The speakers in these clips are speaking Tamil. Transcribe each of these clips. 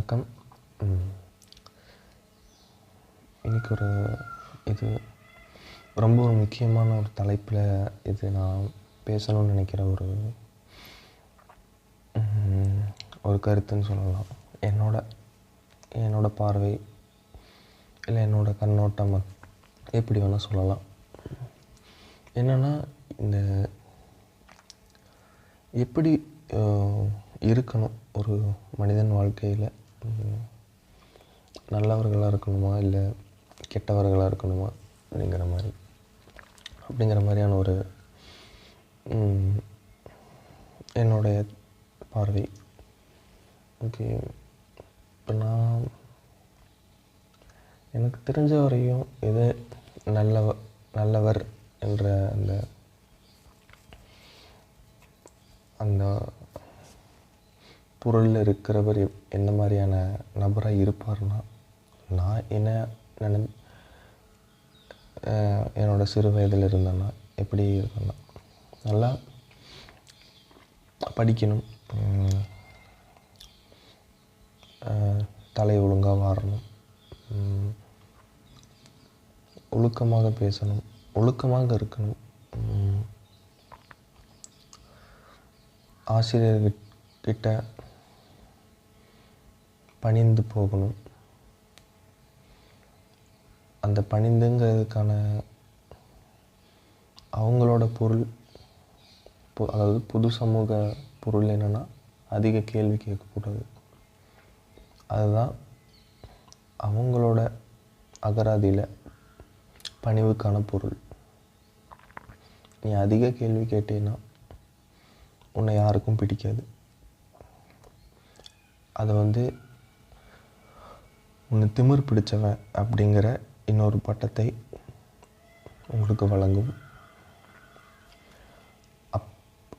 வணக்கம். இன்றைக்கி இன்னைக்கு ஒரு இது ரொம்ப ஒரு முக்கியமான ஒரு தலைப்பில் இது நான் பேசணும்னு நினைக்கிற ஒரு ஒரு கருத்துன்னு சொல்லலாம். என்னோட என்னோட பார்வை இல்லை என்னோடய கண்ணோட்டம் எப்படி வேணால் சொல்லலாம். என்னென்னா இந்த எப்படி இருக்கணும் ஒரு மனிதன் வாழ்க்கையில் நல்லவர்களாக இருக்கணுமா? இல்லை கெட்டவர்களாக இருக்கணுமா? அப்படிங்கிற மாதிரி. அப்படிங்கிற மாதிரியான ஒரு என்னுடைய பார்வை. ஓகே. இப்போ நான் எனக்கு தெரிஞ்ச வரையும் இது நல்லவ நல்லவர் என்ற அந்த அந்த பொருளில் இருக்கிறவர் எப்- என்ன மாதிரியான நபராக இருப்பார்னா நான் என்ன நினை என்னோடய என்னோட சிறு வயதில் இருந்தேன்னா எப்படி இருந்தேன்னா நல்லா படிக்கணும். தலை ஒழுங்காக மாறணும் ஒழுக்கமாக பேசணும். ஒழுக்கமாக இருக்கணும். ஆசிரியர்கிட்ட பணிந்து போகணும். அந்த பணிந்துங்கிறதுக்கான அவங்களோட பொருள் அதாவது புது சமூக பொருள் என்னென்னா அதிக கேள்வி கேட்கக்கூடாது. அதுதான் அவங்களோட அகராதியில் பணிவுக்கான பொருள். நீ அதிக கேள்வி கேட்டீன்னா உன்னை யாருக்கும் பிடிக்காது. அதை வந்து உன்னை திமிர் பிடிச்சவன் அப்படிங்கிற இன்னொரு பட்டத்தை உங்களுக்கு வழங்கும். அப்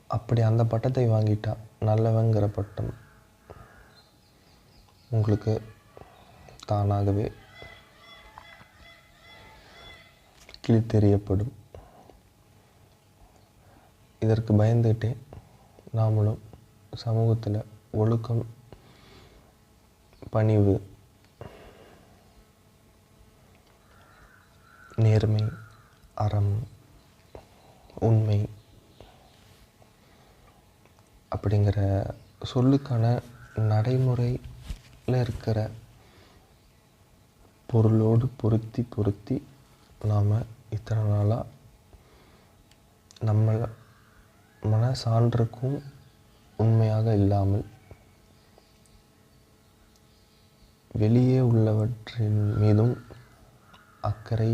அப்படி அந்த பட்டத்தை வாங்கிட்டா நல்லவங்கிற பட்டம் உங்களுக்கு தானாகவே கிழித்தெறியப்படும். இதற்கு பயந்துகிட்டே நாமளும் சமூகத்தில் ஒழுக்கம் பணிவு நேர்மை அறம் உண்மை அப்படிங்கிற சொல்லுக்கான நடைமுறையில் இருக்கிற பொருளோடு பொருத்தி பொருத்தி நாம் இத்தனை நாளாக நம்மளை மன சான்றுக்கும் உண்மையாக இல்லாமல் வெளியே உள்ளவற்றின் மீதும் அக்கறை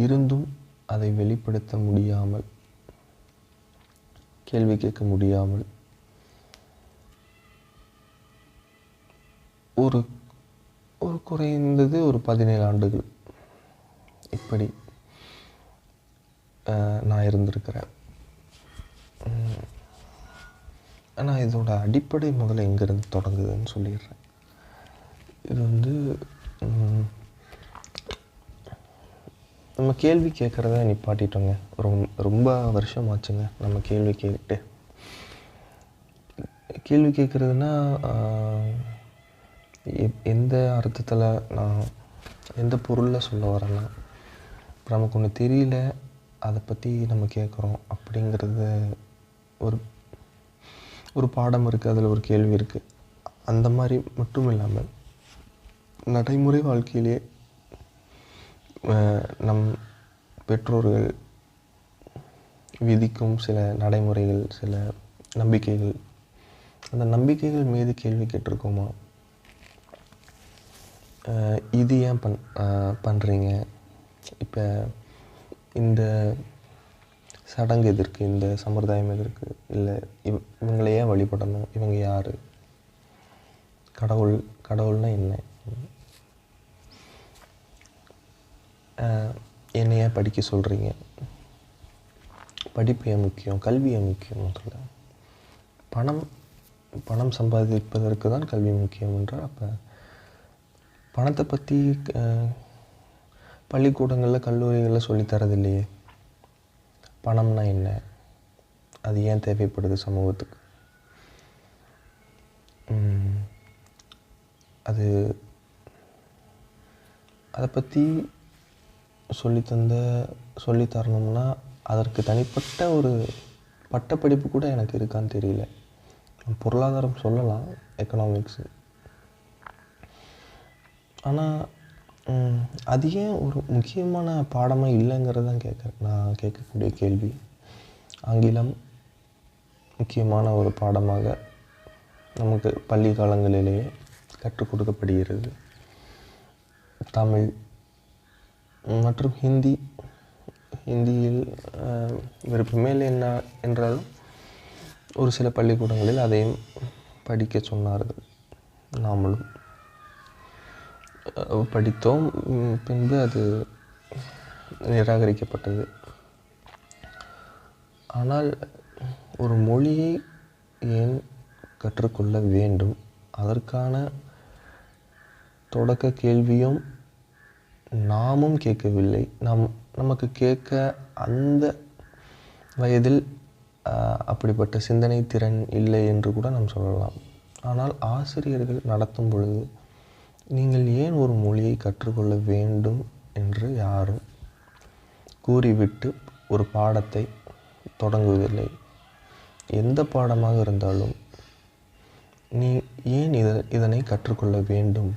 இருந்தும் அதை வெளிப்படுத்த முடியாமல் கேள்வி கேட்க முடியாமல் ஒரு ஒரு குறைந்தது ஒரு பதினேழு ஆண்டுகள் இப்படி நான் இருந்திருக்கிறேன். ஆனால் இதோட அடிப்படை முதல்ல எங்கேருந்து தொடங்குதுன்னு சொல்லிடுறேன். இது வந்து நம்ம கேள்வி கேட்குறத நிப்பாட்டிட்டோங்க. ரொம்ப ரொம்ப வருஷம் ஆச்சுங்க நம்ம கேள்வி கேட்டு கேள்வி கேட்குறதுனா எந்த அர்த்தத்தில் நான் எந்த பொருளில் சொல்ல வரேன்னா இப்போ நமக்கு ஒன்று தெரியல அதை பற்றி நம்ம கேட்குறோம் அப்படிங்கிறது ஒரு ஒரு பாடம் இருக்குது அதில் ஒரு கேள்வி இருக்குது அந்த மாதிரி மட்டும் இல்லாமல் நடைமுறை வாழ்க்கையிலே நம் பெற்றோர்கள் விதிக்கும் சில நடைமுறைகள் சில நம்பிக்கைகள். அந்த நம்பிக்கைகள் மீது கேள்வி கேட்டிருக்கோமா? இது ஏன் பண் பண்ணுறீங்க இப்போ இந்த சடங்கு எதற்கு இந்த சம்பிரதாயம் எதற்கு இல்லை இவ் இவங்களை ஏன் வழிபடணும்? இவங்க யார்? கடவுள் கடவுள்னா என்ன? அஹ், என்னை ஏன் படிக்க சொல்கிறீங்க படிப்பு ஏன் முக்கியம்? கல்வி ஏன் முக்கியம் முதல்ல? பணம் பணம் சம்பாதிப்பதற்கு தான் கல்வி முக்கியம் என்றால் அப்போ பணத்தை பற்றி பள்ளிக்கூடங்களில் கல்லூரிகளில் சொல்லித்தரதில்லையே பணம்னா என்ன? அது ஏன் தேவைப்படுது சமூகத்துக்கு? அது அதை பற்றி சொல்லித்தந்த சொல்லித்தரணும்னா அதற்கு தனிப்பட்ட ஒரு பட்டப்படிப்பு கூட எனக்கு இருக்கான்னு தெரியல. பொருளாதாரம் சொல்லலாம் எக்கனாமிக்ஸு ஆனால் அது ஏன் ஒரு முக்கியமான பாடமாக இல்லைங்கிறது தான் கேட்குறேன். நான் கேட்கக்கூடிய கேள்வி. ஆங்கிலம் முக்கியமான ஒரு பாடமாக நமக்கு பள்ளி காலங்களிலேயே கற்றுக் கொடுக்கப்படுகிறது. தமிழ் மற்றும் ஹிந்தி ஹிந்தியில் விருப்பமே விருப்பமேல் என்ன என்றாலும் ஒரு சில பள்ளிக்கூடங்களில் அதையும் படிக்க சொன்னார்கள். நாமளும் படித்தோம். பின்பு அது நிராகரிக்கப்பட்டது. ஆனால் ஒரு மொழியை ஏன் கற்றுக்கொள்ள வேண்டும்? அதற்கான தொடக்க கேள்வியும் நாமும் கேட்கவில்லை. நம் நமக்கு கேட்க அந்த வயதில் அப்படிப்பட்ட சிந்தனை திறன் இல்லை என்று கூட நாம் சொல்லலாம். ஆனால் ஆசிரியர்கள் நடத்தும் பொழுது நீங்கள் ஏன் ஒரு மொழியை கற்றுக்கொள்ள வேண்டும் என்று யாரும் கூறிவிட்டு ஒரு பாடத்தை தொடங்குவதில்லை. எந்த பாடமாக இருந்தாலும் நீ ஏன் இத இதனை கற்றுக்கொள்ள வேண்டும்?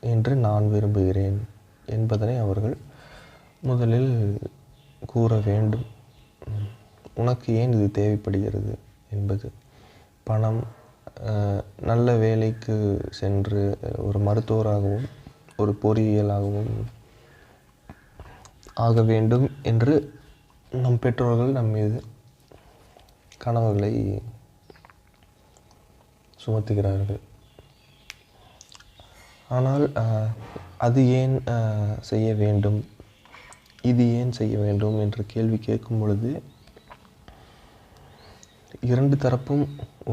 என்று நான் விரும்புகிறேன் என்பதனை அவர்கள் முதலில் கூற வேண்டும். உனக்கு ஏன் இது தேவைப்படுகிறது என்பது. பணம் நல்ல வேலைக்கு சென்று ஒரு மருத்துவராகவும் ஒரு பொறியியலாகவும் ஆக வேண்டும் என்று நம் பெற்றோர்கள் நம் மீது கனவுகளை சுமத்துகிறார்கள். ஆனால் அது ஏன் செய்ய வேண்டும்? இது ஏன் செய்ய வேண்டும் என்ற கேள்வி கேட்கும் பொழுது இரண்டு தரப்பும்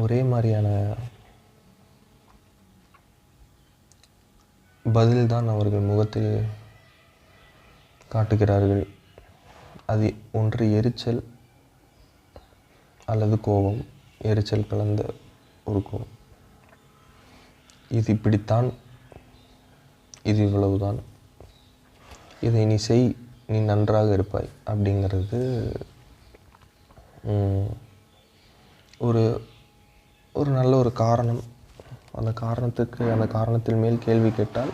ஒரே மாதிரியான பதில்தான் அவர்கள் முகத்தில் காட்டுகிறார்கள். அது ஒன்று எரிச்சல் அல்லது கோபம். எரிச்சல் கலந்த ஒரு கோபம். இது இப்படித்தான் இது இவ்வளவுதான். இதை நீ செய் நீ நன்றாக இருப்பாய் அப்படிங்கிறது ஒரு ஒரு நல்ல ஒரு காரணம். அந்த காரணத்துக்கு அந்த காரணத்தின் மேல் கேள்வி கேட்டால்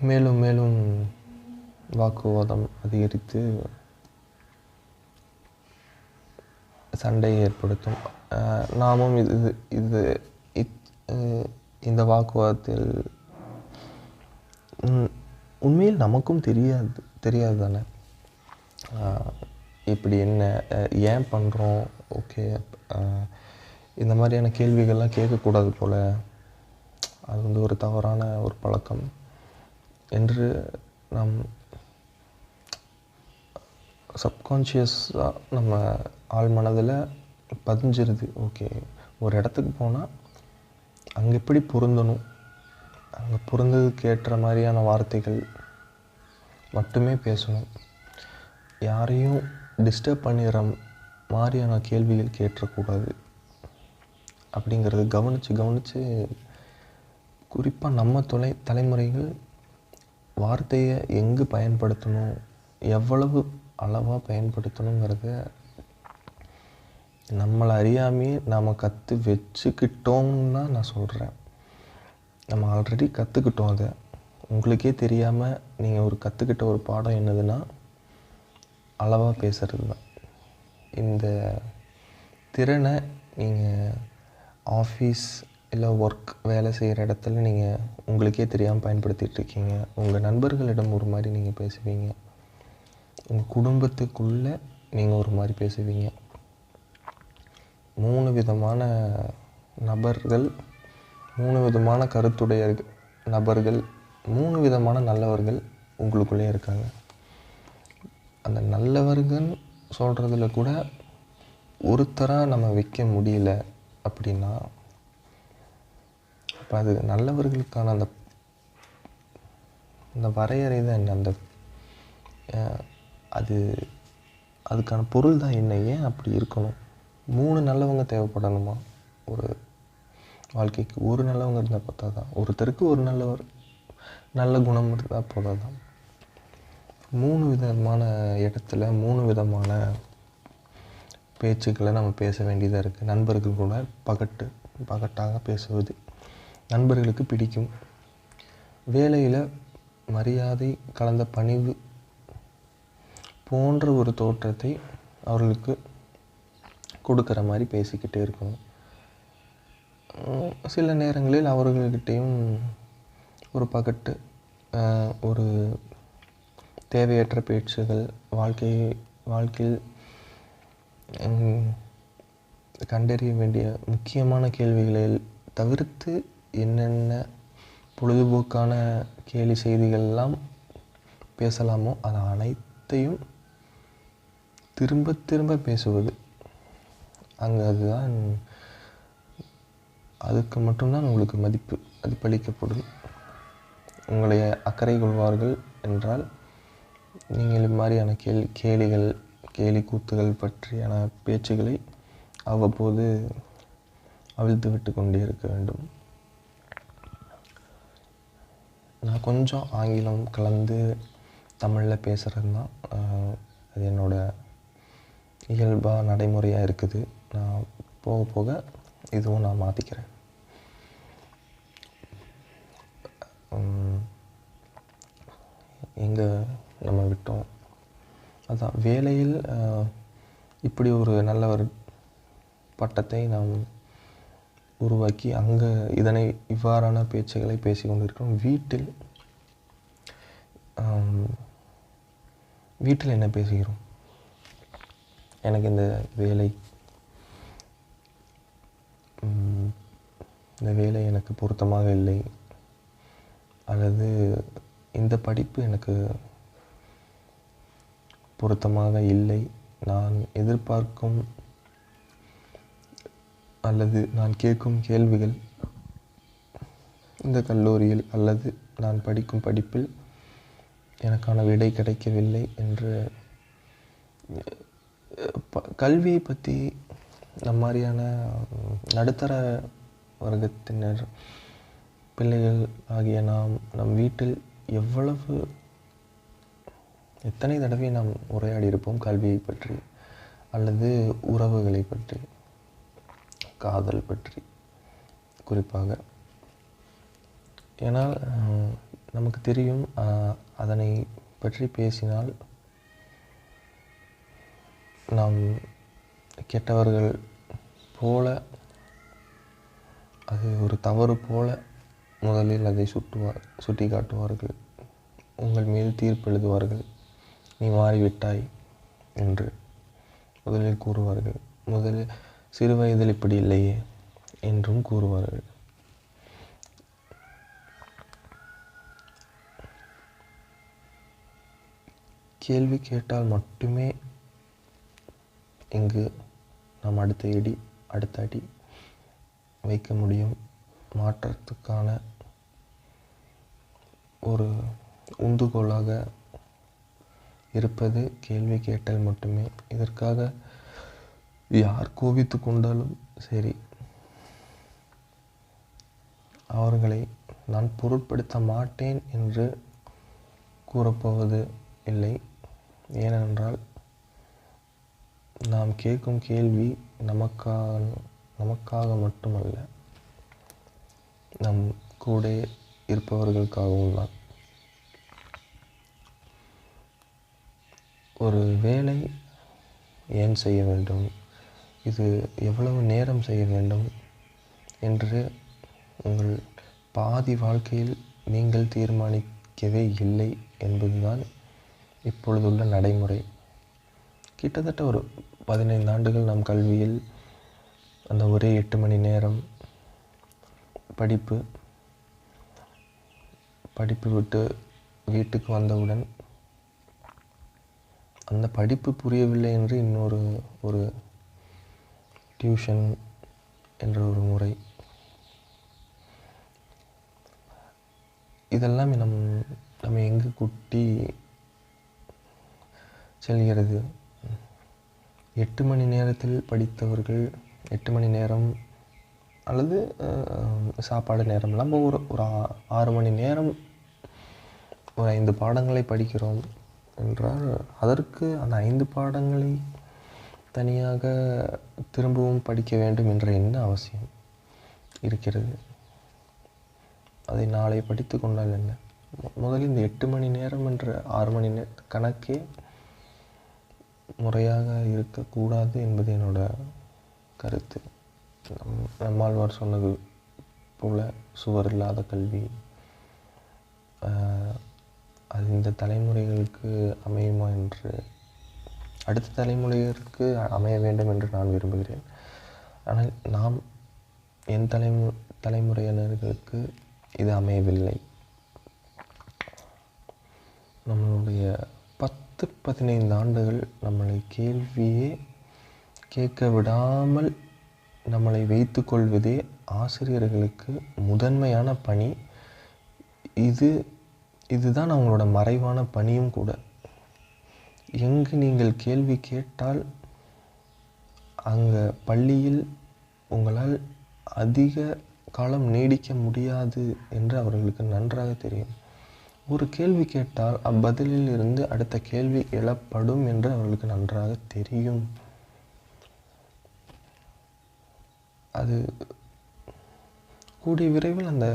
மேலும் மேலும் வாக்குவாதம் அதிகரித்து சண்டையை ஏற்படுத்தும். நாமும் இது இது இத்- இந்த வாக்குவாதத்தில் உண்மையில் நமக்கும் தெரியாது தெரியாது தானே? இப்படி என்ன ஏன் பண்ணுறோம் ஓகே இந்த மாதிரியான கேள்விகள்லாம் கேட்கக்கூடாது போல். அது வந்து ஒரு தவறான ஒரு பழக்கம் என்று நம் சப்கான்ஷியஸாக நம்ம ஆள் மனதில் பதிஞ்சிருது. ஓகே ஒரு இடத்துக்கு போனால் அங்கே எப்படி பொருந்தணும்? அங்கே பொருந்ததுக்கு ஏற்ற மாதிரியான வார்த்தைகள் மட்டுமே பேசணும். யாரையும் டிஸ்டர்ப் பண்ணிடுற மாதிரியான கேள்விகள் கேட்டக்கூடாது. அப்படிங்கிறது கவனித்து கவனித்து குறிப்பாக நம்ம தொலை தலைமுறைகள் வார்த்தையை எங்கு பயன்படுத்தணும்? எவ்வளவு அளவாக பயன்படுத்தணுங்கிறத நம்மளை அறியாமையே நாம் கற்று வச்சுக்கிட்டோம்னு தான் நான் சொல்கிறேன் நம்ம ஆல்ரெடி கற்றுக்கிட்டோம் அதை. உங்களுக்கே தெரியாமல் நீங்கள் ஒரு கற்றுக்கிட்ட ஒரு பாடம் என்னதுன்னா அளவாக பேசுகிறது தான். இந்த திறனை நீங்கள் ஆஃபீஸ் இல்லை ஒர்க் வேலை செய்கிற இடத்துல நீங்கள் உங்களுக்கே தெரியாமல் பயன்படுத்திகிட்டு இருக்கீங்க. உங்கள் நண்பர்களிடம் ஒரு மாதிரி நீங்கள் பேசுவீங்க. உங்கள் குடும்பத்துக்குள்ளே நீங்கள் ஒரு மாதிரி பேசுவீங்க. மூணு விதமான நபர்கள் மூணு விதமான கருத்துடைய நபர்கள் மூணு விதமான நல்லவர்கள் உங்களுக்குள்ளே இருக்காங்க. அந்த நல்லவர்கள் சொல்கிறதுல கூட ஒருத்தராக நம்ம வைக்க முடியல அப்படின்னா அப்போ அது நல்லவர்களுக்கான அந்த அந்த வரையறை தான் என்ன? அந்த அது அதுக்கான பொருள் தான் என்ன? ஏன் அப்படி இருக்கணும்? மூணு நல்லவங்க தேவைப்படணுமா? ஒரு வாழ்க்கைக்கு ஒரு நல்லவங்க இருந்தால் பார்த்தா தான் ஒருத்தருக்கு ஒரு நல்லவர் நல்ல குணம் இருந்தால் போதாதான் மூணு விதமான இடத்துல மூணு விதமான பேச்சுக்களை நம்ம பேச வேண்டியதாக இருக்குது நண்பர்கள் கூட பகட்டு பகட்டாக பேசுவது நண்பர்களுக்கு பிடிக்கும். வேலையில் மரியாதை கலந்த பணிவு போன்ற ஒரு தோற்றத்தை அவர்களுக்கு கொடுக்குற மாதிரி பேசிக்கிட்டே இருக்கணும். சில நேரங்களில் அவர்கள்கிட்டையும் ஒரு பகட்டு ஒரு தேவையற்ற பேச்சுகள் வாழ்க்கை வாழ்க்கையில் கண்டறிய வேண்டிய முக்கியமான கேள்விகளை தவிர்த்து என்னென்ன பொழுதுபோக்கான கேலி செய்திகள்லாம் பேசலாமோ அது அனைத்தையும் திரும்ப திரும்ப பேசுவது அங்கே அதுதான் அதுக்கு மட்டும்தான் உங்களுக்கு மதிப்பு மதிப்பளிக்கப்படும் உங்களை அக்கறை கொள்வார்கள் என்றால் நீங்கள் இம்மாதிரியான மாதிரியான கேலி கேலிகள் கேலி கூத்துகள் பற்றியான பேச்சுகளை அவ்வப்போது அவிழ்த்து விட்டு கொண்டே இருக்க வேண்டும். நான் கொஞ்சம் ஆங்கிலம் கலந்து தமிழில் பேசுகிறது தான் அது என்னோடய இயல்பாக நடைமுறையாக இருக்குது. நான் போக போக இதுவும் நான் மாற்றிக்கிறேன் எங்கே நம்ம விட்டோம். அதான் வேலையில் இப்படி ஒரு நல்ல ஒரு பட்டத்தை நாம் உருவாக்கி அங்கே இதனை இவ்வாறான பேச்சுகளை பேசி கொண்டிருக்கிறோம். வீட்டில் வீட்டில் என்ன பேசுகிறோம்? எனக்கு இந்த வேலை இந்த வேலை எனக்கு பொருத்தமாக இல்லை. அல்லது இந்த படிப்பு எனக்கு பொருத்தமாக இல்லை. நான் எதிர்பார்க்கும் அல்லது நான் கேட்கும் கேள்விகள் இந்த கல்லூரியில் அல்லது நான் படிக்கும் படிப்பில் எனக்கான விடை கிடைக்கவில்லை என்று ப- கல்வியை பற்றி நம்ம மாதிரியான நடுத்தர வர்க்கத்தினர். பிள்ளைகள் ஆகிய நாம் நம் வீட்டில் எவ்வளவு எத்தனை தடவை நாம் உரையாடி இருப்போம் கல்வியை பற்றி அல்லது உறவுகளை பற்றி காதல் பற்றி குறிப்பாக. ஏன்னால் நமக்கு தெரியும் அதனை பற்றி பேசினால் நாம் கெட்டவர்கள் போல அது ஒரு தவறு போல முதலில் அதை சுட்டுவார் சுட்டி காட்டுவார்கள் உங்கள் மீது தீர்ப்பு எழுதுவார்கள். நீ மாறிவிட்டாய் என்று முதலில் கூறுவார்கள். முதலில் சிறு வயதில் இப்படி இல்லையே என்றும் கூறுவார்கள். கேள்வி கேட்டால் மட்டுமே இங்கு நாம் அடுத்த அடி அடுத்த அடி வைக்க முடியும். மாற்றத்துக்கான ஒரு உந்துகோலாக இருப்பது கேள்வி கேட்டல் மட்டுமே. இதற்காக யார் கோபித்து கொண்டாலும் சரி அவர்களை நான் பொருட்படுத்த மாட்டேன் என்று கூறப்போவது இல்லை. ஏனென்றால் நாம் கேட்கும் கேள்வி நமக்கான நமக்காக மட்டுமல்ல நம் கூட இருப்பவர்களுக்காகவும் தான். ஒரு வேலை ஏன் செய்ய வேண்டும்? இது எவ்வளவு நேரம் செய்ய வேண்டும்? என்று உங்கள் பாதி வாழ்க்கையில் நீங்கள் தீர்மானிக்கவே இல்லை என்பதுதான் இப்பொழுதுள்ள நடைமுறை. கிட்டத்தட்ட ஒரு பதினைந்து ஆண்டுகள் நாம் கல்வியில் அந்த ஒரே எட்டு மணி நேரம் படிப்பு படிப்பு விட்டு வீட்டுக்கு வந்தவுடன் அந்த படிப்பு புரியவில்லை என்று இன்னொரு ஒரு டியூஷன் என்ற ஒரு முறை. இதெல்லாம் நம் நம்ம எங்கு குட்டி செல்கிறது? எட்டு மணி நேரத்தில் படித்தவர்கள் எட்டு மணி நேரம் அல்லது சாப்பாடு நேரம் நம்ம ஒரு ஒரு ஆ- ஆறு மணி நேரம் ஒரு ஐந்து பாடங்களை படிக்கிறோம் என்றால் அதற்கு அந்த ஐந்து பாடங்களை தனியாக திரும்பவும் படிக்க வேண்டும் என்ற என்ன அவசியம் இருக்கிறது. அதை நாளை படித்து கொண்டால் என்ன? முதலில் இந்த எட்டு மணி நேரம் என்ற ஆறு மணி நேர கணக்கே முறையாக இருக்கக்கூடாது என்பது என்னோட கருத்து. நம் நம்மாழ்வார் சொன்னது போல சுவர் இல்லாத கல்வி. அது இந்த தலைமுறைகளுக்கு அமையுமா என்று. அடுத்த தலைமுறையிற்கு அமைய வேண்டும் என்று நான் விரும்புகிறேன். ஆனால் நாம் என் தலைமு தலைமுறையினர்களுக்கு இது அமையவில்லை. நம்மளுடைய பத்து பதினைந்து ஆண்டுகள் நம்மளை கேள்வியே கேட்க விடாமல் நம்மளை வைத்துக்கொள்வதே ஆசிரியர்களுக்கு முதன்மையான பணி. இது இதுதான் அவங்களோட மறைவான பணியும் கூட. எங்கு நீங்கள் கேள்வி கேட்டால் அங்கே பள்ளியில் உங்களால் அதிக காலம் நீடிக்க முடியாது என்று அவர்களுக்கு நன்றாக தெரியும். ஒரு கேள்வி கேட்டால் அப்பதிலில் இருந்து அடுத்த கேள்வி எழப்படும் என்று அவர்களுக்கு நன்றாக தெரியும். அது கூடிய விரைவில் அந்த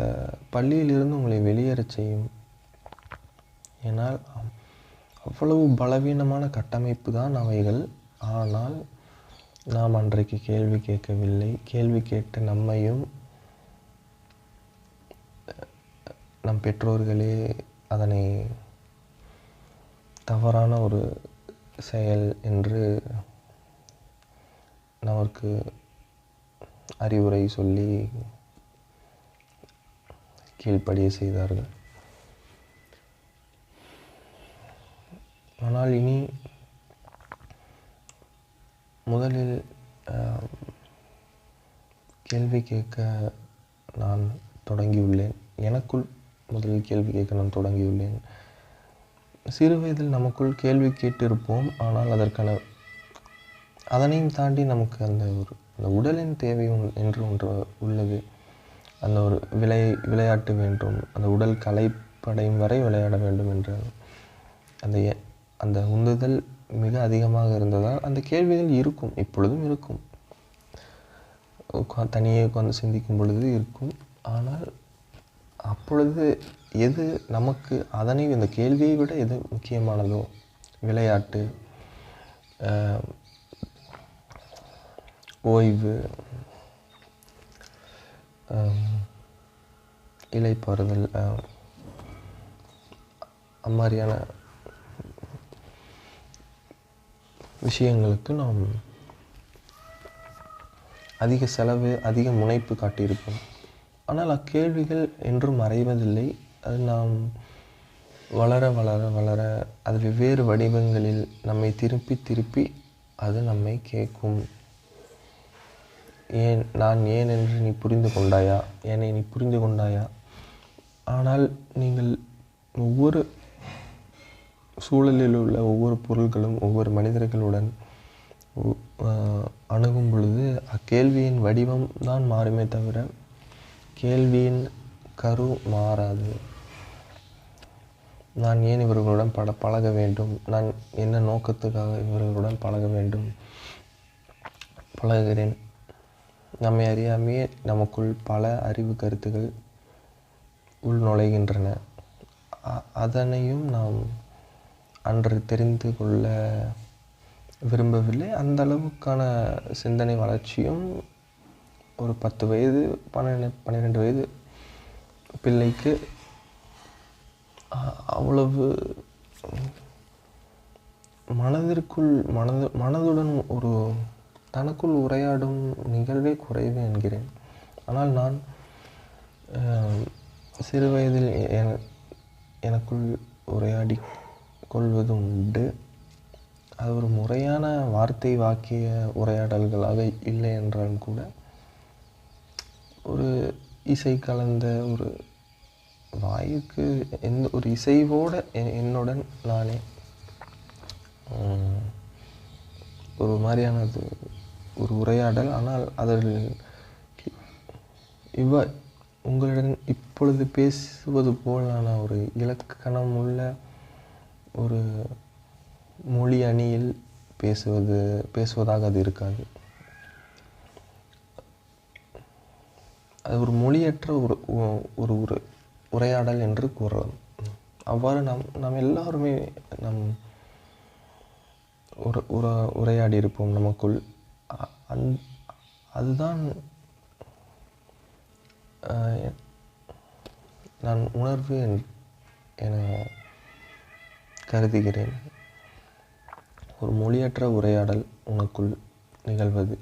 பள்ளியிலிருந்து உங்களை வெளியேற செய்யும். ஏனால் அவ்வளவு பலவீனமான கட்டமைப்பு தான் அவைகள். ஆனால் நாம் அன்றைக்கு கேள்வி கேட்கவில்லை. கேள்வி கேட்ட நம்மையும் நம் பெற்றோர்களே அதனை தவறான ஒரு செயல் என்று நமக்கு அறிவுரை சொல்லி கீழ்ப்படிய செய்தார்கள். ஆனால் இனி முதலில் கேள்வி கேட்க நான் தொடங்கியுள்ளேன். எனக்குள் முதலில் கேள்வி கேட்க நான் தொடங்கியுள்ளேன். சிறு வயதில் நமக்குள் கேள்வி கேட்டிருப்போம் ஆனால் அதற்கான அதனையும் தாண்டி நமக்கு அந்த ஒரு அந்த உடலின் தேவை என்று ஒன்று உள்ளது. அந்த ஒரு விளை விளையாட்டு வேண்டும். அந்த உடல் களைப்படையும் வரை விளையாட வேண்டும் என்ற. அந்த அந்த உந்துதல் மிக அதிகமாக இருந்ததால் அந்த கேள்விகள் இருக்கும் இப்பொழுதும் இருக்கும். தனியே உட்காந்து சிந்திக்கும் பொழுது இருக்கும். ஆனால் அப்பொழுது எது நமக்கு அதனை இந்த கேள்வியை விட எது முக்கியமானதோ? விளையாட்டு ஓய்வு. ஆம், இளைப்பாறுதல் அம்மாதிரியான விஷயங்களுக்கு நாம் அதிக செலவு அதிக முனைப்பு காட்டியிருப்போம். ஆனால் அக்கேள்விகள் என்றும் மறைவதில்லை. அது நாம் வளர வளர வளர அது வெவ்வேறு வடிவங்களில் நம்மை திருப்பி திருப்பி அது நம்மை கேட்கும். ஏன் நான் ஏன் என்று நீ புரிந்து கொண்டாயா? என்னை நீ புரிந்து கொண்டாயா? ஆனால் நீங்கள் ஒவ்வொரு சூழலில் உள்ள ஒவ்வொரு பொருள்களும் ஒவ்வொரு மனிதர்களுடன் அணுகும் பொழுது அக்கேள்வியின் வடிவம் தான் மாறுமே தவிர கேள்வியின் கரு மாறாது. நான் ஏன் இவர்களுடன் பட பழக வேண்டும்? நான் என்ன நோக்கத்துக்காக இவர்களுடன் பழக வேண்டும்? பழகுகிறேன். நம்மை அறியாமையே நமக்குள் பல அறிவு கருத்துகள் உள் நுழைகின்றன. அதனையும் நாம் அன்று தெரிந்து கொள்ள விரும்பவில்லை. அந்த அளவுக்கான சிந்தனை வளர்ச்சியும் ஒரு பத்து வயது பன்னெண்டு பன்னிரெண்டு வயது பிள்ளைக்கு அவ்வளவு மனதிற்குள் மனது மனதுடன் ஒரு தனக்குள் உரையாடும் நிகழ்வே குறைவு என்கிறேன். ஆனால் நான் சிறு வயதில் எனக்குள் உரையாடி கொள்வதும் உண்டு. அது ஒரு முறையான வார்த்தை வாக்கிய உரையாடல்களாக இல்லை என்றாலும் கூட ஒரு இசை கலந்த ஒரு வாயுக்கு எந்த ஒரு இசைவோடு என்னுடன் நானே ஒரு மாதிரியானது ஒரு உரையாடல். ஆனால் அதில் இவ்வ உங்களிடம் இப்பொழுது பேசுவது போலான ஒரு இலக்கணம் உள்ள ஒரு மொழி அணியில் பேசுவது பேசுவதாக அது இருக்காது. அது ஒரு மொழியற்ற ஒரு ஒரு ஒரு உரையாடல் என்று கூறலாம். அவ்வாறு நாம் நாம் எல்லாருமே நம் ஒரு உர உரையாடி இருப்போம் நமக்குள். அந் அதுதான் நான் உணர்வு என்- என கருதுகிறேன். ஒரு மொழியற்ற உரையாடல் உனக்குள் நிகழ்வது.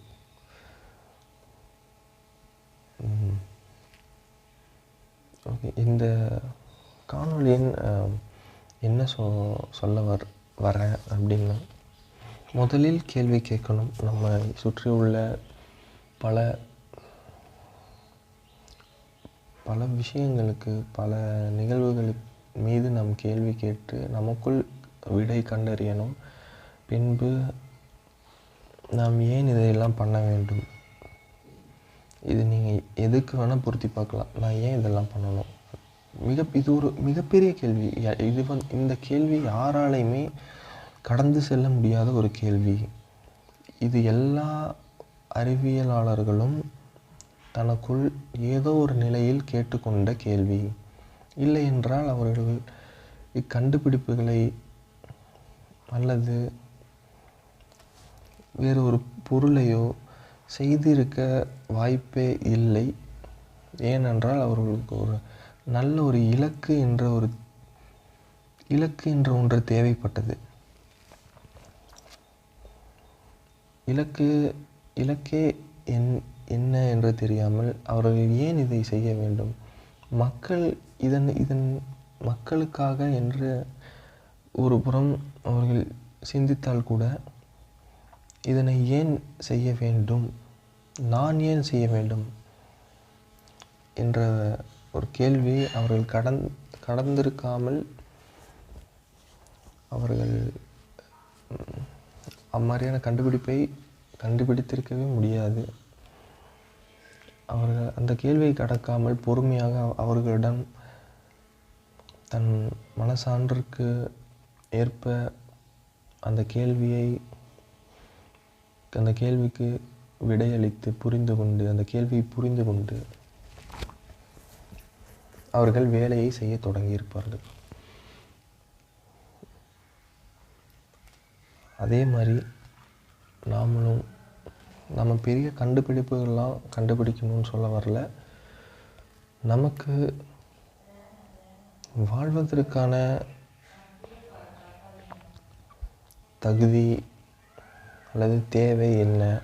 ஓகே இந்த காணொளியின் என்ன சொ சொல்ல வர் வரேன் அப்படின்னா முதலில் கேள்வி கேட்கணும். நம்ம சுற்றி உள்ள பல பல விஷயங்களுக்கு பல நிகழ்வுகளுக்கு மீது நாம் கேள்வி கேட்டு நமக்குள் விடை கண்டறியணும். பின்பு நாம் ஏன் இதையெல்லாம் பண்ண வேண்டும்? இது நீங்கள் எதுக்கு வேணால் பொருத்தி பார்க்கலாம். நான் ஏன் இதெல்லாம் பண்ணணும்? மிக இது ஒரு மிகப்பெரிய கேள்வி. இது வந்து இந்த கேள்வி யாராலையுமே கடந்து செல்ல முடியாத ஒரு கேள்வி. இது எல்லா அறிவியலாளர்களும் தனக்குள் ஏதோ ஒரு நிலையில் கேட்டுக்கொண்ட கேள்வி. இல்லை என்றால் அவர்கள் இக்கண்டுபிடிப்புகளை அல்லது வேறு ஒரு பொருளையோ செய்திருக்க வாய்ப்பே இல்லை. ஏனென்றால் அவர்களுக்கு ஒரு நல்ல ஒரு இலக்கு என்ற ஒரு இலக்கு என்ற ஒன்று தேவைப்பட்டது. இலக்கு இலக்கே என் என்ன என்று தெரியாமல் அவர்கள் ஏன் இதை செய்ய வேண்டும்? மக்கள் இதன் இதன் மக்களுக்காக என்று ஒரு புறம் அவர்கள் சிந்தித்தால் கூட இதனை ஏன் செய்ய வேண்டும்? நான் ஏன் செய்ய வேண்டும்? என்ற ஒரு கேள்வி அவர்கள் கடந் கடந்திருக்காமல் அவர்கள் அம்மாதிரியான கண்டுபிடிப்பை கண்டுபிடித்திருக்கவே முடியாது. அவர்கள் அந்த கேள்வியை கடக்காமல் பொறுமையாக அவ- அவர்களிடம் தன் மனசான்றிற்கு ஏற்ப அந்த கேள்வியை அந்த கேள்விக்கு விடையளித்து புரிந்து கொண்டு அந்த கேள்வியை புரிந்து கொண்டு அவர்கள் வேலையை செய்ய தொடங்கியிருப்பார்கள். அதே மாதிரி நாமளும் நம்ம பெரிய கண்டுபிடிப்புகள்லாம் கண்டுபிடிக்கணும்னு சொல்ல வரல. நமக்கு வாழ்வதற்கான தகுதி அல்லது தேவை என்ன?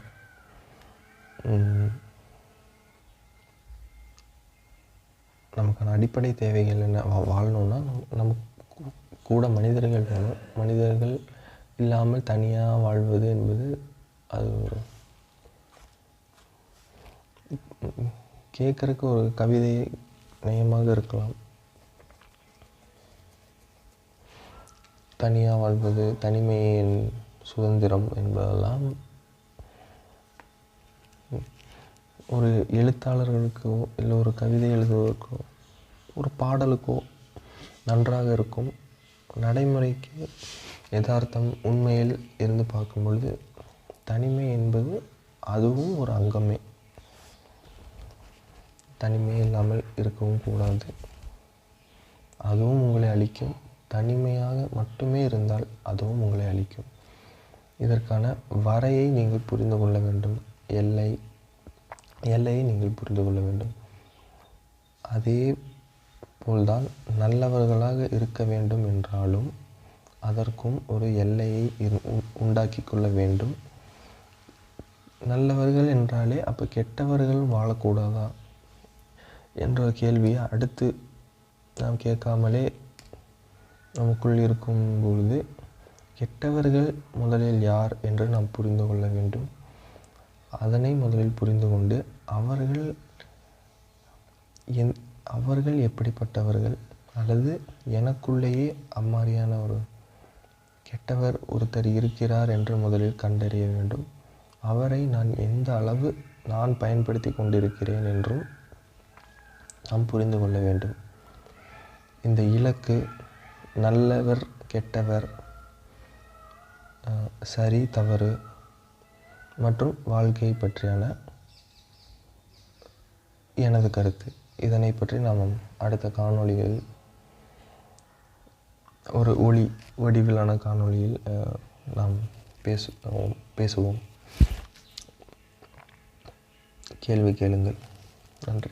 நமக்கான அடிப்படை தேவைகள் என்ன? வா- வாழணும்னா நம்- நமக்கு கூட மனிதர்கள் வேணும். மனிதர்கள் இல்லாமல் தனியாக வாழ்வது என்பது அது ஒரு கேட்குறக்கு ஒரு கவிதை நயமாக இருக்கலாம். தனியாக வாழ்வது தனிமையின் சுதந்திரம் என்பதெல்லாம் ஒரு எழுத்தாளர்களுக்கோ இல்லை ஒரு கவிதை எழுதுவதற்கோ ஒரு பாடலுக்கோ நன்றாக இருக்கும். நடைமுறைக்கு யதார்த்தம் உண்மையில் இருந்து பார்க்கும் பொழுது தனிமை என்பது அதுவும் ஒரு அங்கமே. தனிமை இல்லாமல் இருக்கவும் கூடாது. அதுவும் உங்களை அழிக்கும். தனிமையாக மட்டுமே இருந்தால் அதுவும் உங்களை அழிக்கும். இதற்கான வரையை நீங்கள் புரிந்து கொள்ள வேண்டும். எல்லை எல்லையை நீங்கள் புரிந்து கொள்ள வேண்டும். அதே போல்தான் நல்லவர்களாக இருக்க வேண்டும் என்றாலும் அதற்கும் ஒரு எல்லையை இரு- உ- உண்டாக்கி கொள்ள வேண்டும். நல்லவர்கள் என்றாலே அப்போ கெட்டவர்கள் வாழக்கூடாதா? என்ற கேள்வியை அடுத்து நாம் கேட்காமலே நமக்குள் இருக்கும் பொழுது கெட்டவர்கள் முதலில் யார் என்று நாம் புரிந்து கொள்ள வேண்டும். அதனை முதலில் புரிந்து கொண்டு அவர்கள் என் அவர்கள் எப்படிப்பட்டவர்கள்? அல்லது எனக்குள்ளேயே அம்மாதிரியான ஒரு கெட்டவர் ஒருத்தர் இருக்கிறார் என்று முதலில் கண்டறிய வேண்டும். அவரை நான் எந்த அளவு நான் பயன்படுத்தி கொண்டிருக்கிறேன் என்றும் நாம் புரிந்து கொள்ள வேண்டும். இந்த இலக்கு நல்லவர் கெட்டவர் சரி தவறு மற்றும் வாழ்க்கை பற்றியான எனது கருத்து. இதனை பற்றி நாம் அடுத்த காணொளிகளில் ஒரு ஒளி வடிவிலான காணொளியில் நாம் பேசு பேசுவோம். கேள்வி கேளுங்கள். நன்றி.